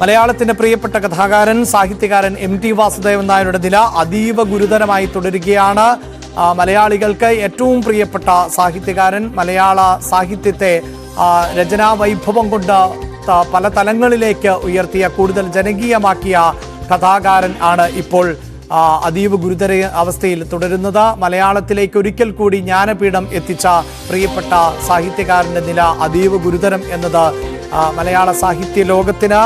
മലയാളത്തിന്റെ പ്രിയപ്പെട്ട കഥാകാരൻ സാഹിത്യകാരൻ എം ടി വാസുദേവൻ നായരുടെ നില അതീവ ഗുരുതരമായി തുടരുകയാണ്. മലയാളികൾക്ക് ഏറ്റവും പ്രിയപ്പെട്ട സാഹിത്യകാരൻ മലയാള സാഹിത്യത്തെ രചനാ വൈഭവം കൊണ്ട് പല തലങ്ങളിലേക്ക് ഉയർത്തിയ കൂടുതൽ ജനകീയമാക്കിയ കഥാകാരൻ ആണ് ഇപ്പോൾ അതീവ ഗുരുതര അവസ്ഥയിൽ തുടരുന്നത്. മലയാളത്തിലേക്ക് ഒരിക്കൽ കൂടി ജ്ഞാനപീഠം എത്തിച്ച പ്രിയപ്പെട്ട സാഹിത്യകാരന്റെ നില അതീവ ഗുരുതരം എന്നത് മലയാള സാഹിത്യ ലോകത്തിന്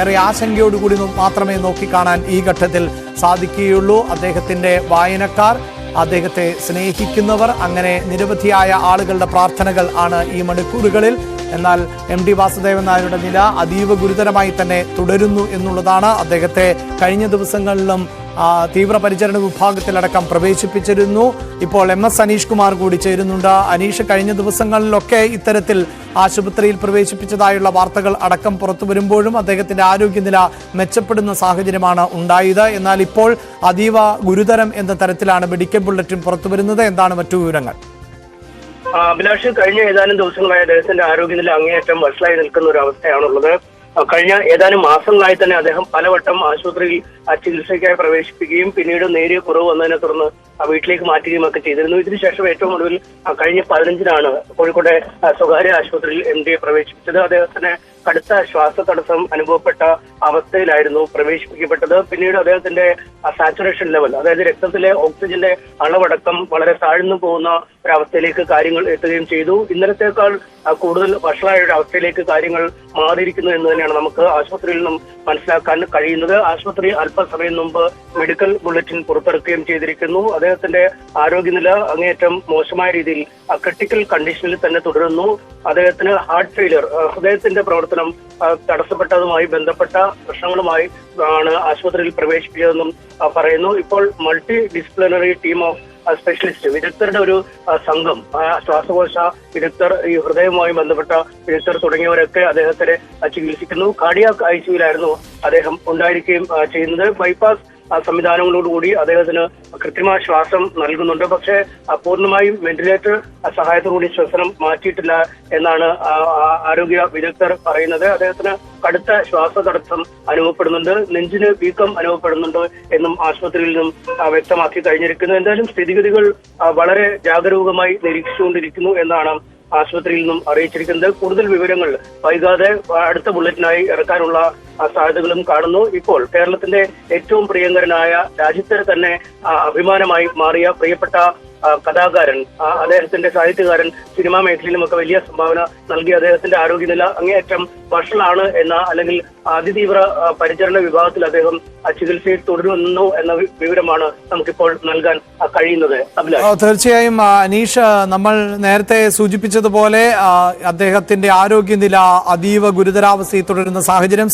ഏറെ ആശങ്കയോടുകൂടി മാത്രമേ നോക്കിക്കാണാൻ ഈ ഘട്ടത്തിൽ സാധിക്കുകയുള്ളൂ. അദ്ദേഹത്തിന്റെ വായനക്കാർ അദ്ദേഹത്തെ സ്നേഹിക്കുന്നവർ അങ്ങനെ നിരവധിയായ ആളുകളുടെ പ്രാർത്ഥനകൾ ആണ് ഈ മണിക്കൂറുകളിൽ എന്നാൽ എം ഡി വാസുദേവൻ നായരുടെ നില അതീവ ഗുരുതരമായി തന്നെ തുടരുന്നു എന്നുള്ളതാണ് അദ്ദേഹത്തെ കഴിഞ്ഞ ദിവസങ്ങളിലും തീവ്രപരിചരണ വിഭാഗത്തിലടക്കം പ്രവേശിപ്പിച്ചിരുന്നു. ഇപ്പോൾ എം എസ് അനീഷ് കുമാർ കൂടി ചേരുന്നുണ്ട്. അനീഷ് കഴിഞ്ഞ ദിവസങ്ങളിലൊക്കെ ഇത്തരത്തിൽ ആശുപത്രിയിൽ പ്രവേശിപ്പിച്ചതായുള്ള വാർത്തകൾ അടക്കം പുറത്തു വരുമ്പോഴും അദ്ദേഹത്തിന്റെ ആരോഗ്യനില മെച്ചപ്പെടുന്ന സാഹചര്യമാണ് ഉണ്ടായത്. എന്നാൽ ഇപ്പോൾ അതീവ ഗുരുതരം എന്ന തരത്തിലാണ് മെഡിക്കൽ ബുള്ളറ്റിൻ പുറത്തു വരുന്നത്. എന്താണ് മറ്റു വിവരങ്ങൾ? അഭിലാഷ് കഴിഞ്ഞ ഏതാനും ദിവസങ്ങളായി അദ്ദേഹത്തിന്റെ ആരോഗ്യനില അങ്ങേയറ്റം വഷളായി നിൽക്കുന്ന ഒരു അവസ്ഥയാണുള്ളത്. കഴിഞ്ഞ ഏതാനും മാസങ്ങളായി തന്നെ അദ്ദേഹം പലവട്ടം ആശുപത്രിയിൽ ചികിത്സയ്ക്കായി പ്രവേശിപ്പിക്കുകയും പിന്നീട് നേരിയ കുറവ് വന്നതിനെ തുടർന്ന് വീട്ടിലേക്ക് മാറ്റുകയും ഒക്കെ ചെയ്തിരുന്നു. ഇതിനുശേഷം ഏറ്റവും ഒടുവിൽ കഴിഞ്ഞ പതിനഞ്ചിനാണ് കോഴിക്കോട്ടെ സ്വകാര്യ ആശുപത്രിയിൽ എം ഡിയെ പ്രവേശിപ്പിച്ചത്. അദ്ദേഹത്തിന് കടുത്ത ശ്വാസ തടസ്സം അനുഭവപ്പെട്ട അവസ്ഥയിലായിരുന്നു പ്രവേശിപ്പിക്കപ്പെട്ടത്. പിന്നീട് അദ്ദേഹത്തിന്റെ സാച്ചുറേഷൻ ലെവൽ അതായത് രക്തത്തിലെ ഓക്സിജന്റെ അളവടക്കം വളരെ താഴ്ന്നു പോകുന്ന ഒരവസ്ഥയിലേക്ക് കാര്യങ്ങൾ എത്തുകയും ചെയ്തു. ഇന്നലത്തേക്കാൾ കൂടുതൽ വഷളായ ഒരു അവസ്ഥയിലേക്ക് കാര്യങ്ങൾ മാറിയിരിക്കുന്നു എന്ന് തന്നെയാണ് നമുക്ക് ആശുപത്രിയിൽ നിന്നും മനസ്സിലാക്കാൻ കഴിയുന്നത്. ആശുപത്രി അല്പസമയം മുമ്പ് മെഡിക്കൽ ബുള്ളറ്റിൻ പുറത്തിറക്കുകയും ചെയ്തിരിക്കുന്നു. അദ്ദേഹത്തിന്റെ ആരോഗ്യനില അങ്ങേയറ്റം മോശമായ രീതിയിൽ ക്രിട്ടിക്കൽ കണ്ടീഷനിൽ തന്നെ തുടരുന്നു. അദ്ദേഹത്തിന് ഹാർട്ട് ഫെയിലിയർ ഹൃദയത്തിന്റെ പ്രവർത്തനം ആ, തടസ്സപ്പെട്ടതുമായി ബന്ധപ്പെട്ട പ്രശ്നങ്ങളുമായി ആണ് ആശുപത്രിയിൽ പ്രവേശിപ്പിച്ചതെന്നും പറയുന്നു. ഇപ്പോൾ multi disciplinary team of specialist വിദഗ്ധരുടെ ഒരു സംഘം ശ്വാസകോശ വിദഗ്ധർ ഈ ഹൃദയവുമായി ബന്ധപ്പെട്ട വിദഗ്ധർ തുടങ്ങിയവരൊക്കെ അദ്ദേഹത്തിനെ ചികിത്സിക്കുന്നു. കാർഡിയാക് സിയുലായിരുന്നു അദ്ദേഹം ഉണ്ടായിരിക്കുകയും ചെയ്യുന്നത്. ബൈപ്പാസ് സംവിധാനങ്ങളോടുകൂടി അദ്ദേഹത്തിന് കൃത്രിമ ശ്വാസം നൽകുന്നുണ്ട്. പക്ഷേ പൂർണമായും വെന്റിലേറ്റർ സഹായത്തോടുകൂടി ശ്വസനം മാറ്റിയിട്ടില്ല എന്നാണ് ആരോഗ്യ വിദഗ്ധർ പറയുന്നത്. അദ്ദേഹത്തിന് കടുത്ത ശ്വാസതടസ്സം അനുഭവപ്പെടുന്നുണ്ട്. നെഞ്ചിന് വീക്കം അനുഭവപ്പെടുന്നുണ്ട് എന്നും ആശുപത്രിയിൽ നിന്നും വ്യക്തമാക്കി കഴിഞ്ഞിരിക്കുന്നു. എന്തായാലും സ്ഥിതിഗതികൾ വളരെ ജാഗരൂകമായി നിരീക്ഷിച്ചുകൊണ്ടിരിക്കുന്നു എന്നാണ് ആശുപത്രിയിൽ നിന്നും അറിയിച്ചിരിക്കുന്നത്. കൂടുതൽ വിവരങ്ങൾ വൈകാതെ അടുത്ത ബുള്ളറ്റിനായി ഇറക്കാനുള്ള സാധ്യതകളും കാണുന്നു. ഇപ്പോൾ കേരളത്തിന്റെ ഏറ്റവും പ്രിയങ്കരനായ രാജ്യത്തിന് തന്നെ അഭിമാനമായി മാറിയ പ്രിയപ്പെട്ട കഥാകാരൻ അദ്ദേഹത്തിന്റെ സാഹിത്യകാരൻ സിനിമാ മേഖലയിലുമൊക്കെ വലിയ സംഭാവന നൽകി. അദ്ദേഹത്തിന്റെ ആരോഗ്യനില അങ്ങേയറ്റം വഷളാണ് എന്ന അല്ലെങ്കിൽ അതിതീവ്ര പരിചരണ വിഭാഗത്തിൽ അദ്ദേഹം ചികിത്സയിൽ തുടരുന്നു എന്ന വിവരമാണ് നമുക്കിപ്പോൾ നൽകാൻ കഴിയുന്നത്. തീർച്ചയായും അനീഷ് നമ്മൾ നേരത്തെ സൂചിപ്പിച്ചതുപോലെ അദ്ദേഹത്തിന്റെ ആരോഗ്യനില അതീവ ഗുരുതരാവസ്ഥയിൽ തുടരുന്ന സാഹചര്യം